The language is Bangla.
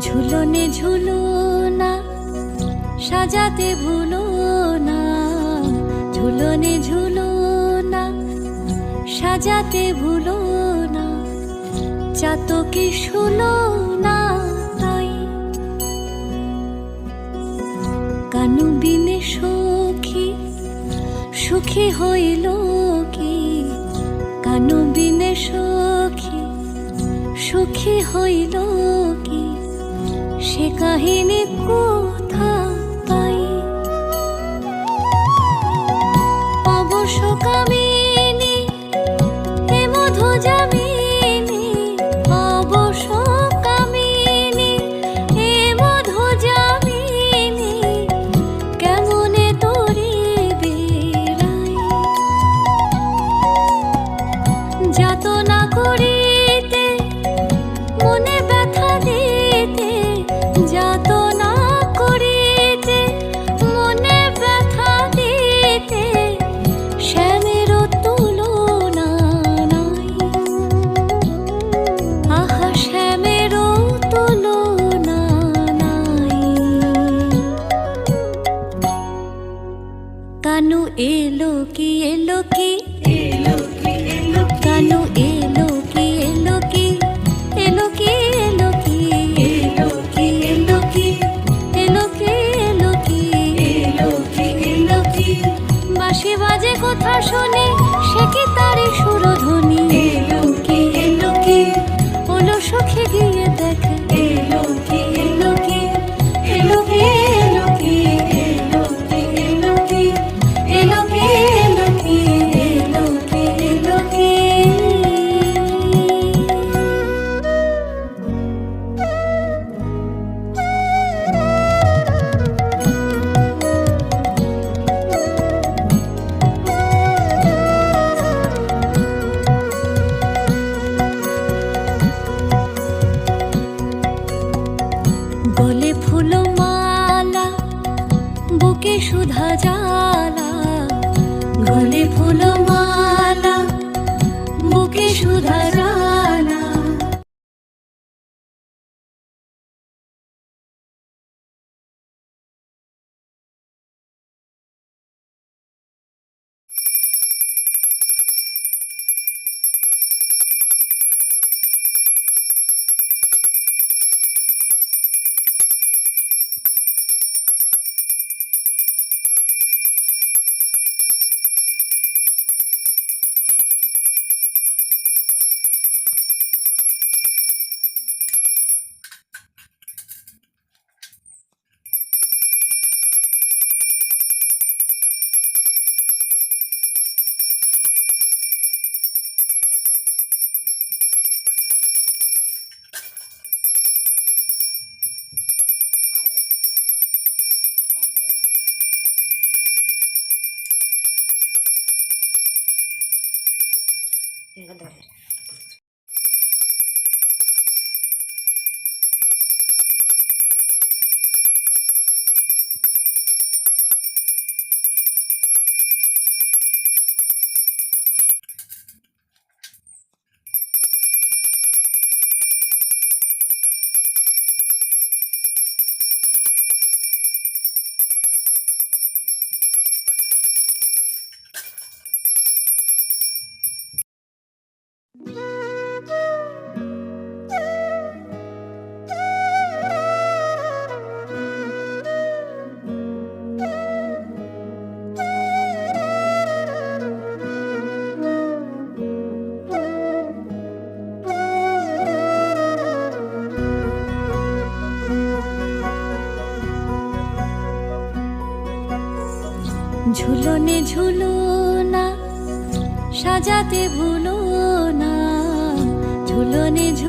ঝুলনে ঝুলো না সাজাতে ভুলো না ঝুলনে ঝুলো না সাজাতে ভুলো না চাতকে শুলো না তাই। কানু বিনে সখী, সুখী হইল কি কানু বিনে সখী, সুখী হইল কি সে কাহিনী কোথা এলো কি এলো কি? এলো কি এলো কানু এলো কি এলো কি? এলো কি এলো কি? এলো কি এলো কি? এলো কি এলো কি? এলো কি এলো কি? বাঁশি বাজে কথা শুনি গলে ফুল মালা বুকে সুধা জালা গলে ফুল মালা বুকে সুধা 应该对。ঝুলনে ঝুলো না সাজাতে ভুলো না। ঝুলনে ঝুলো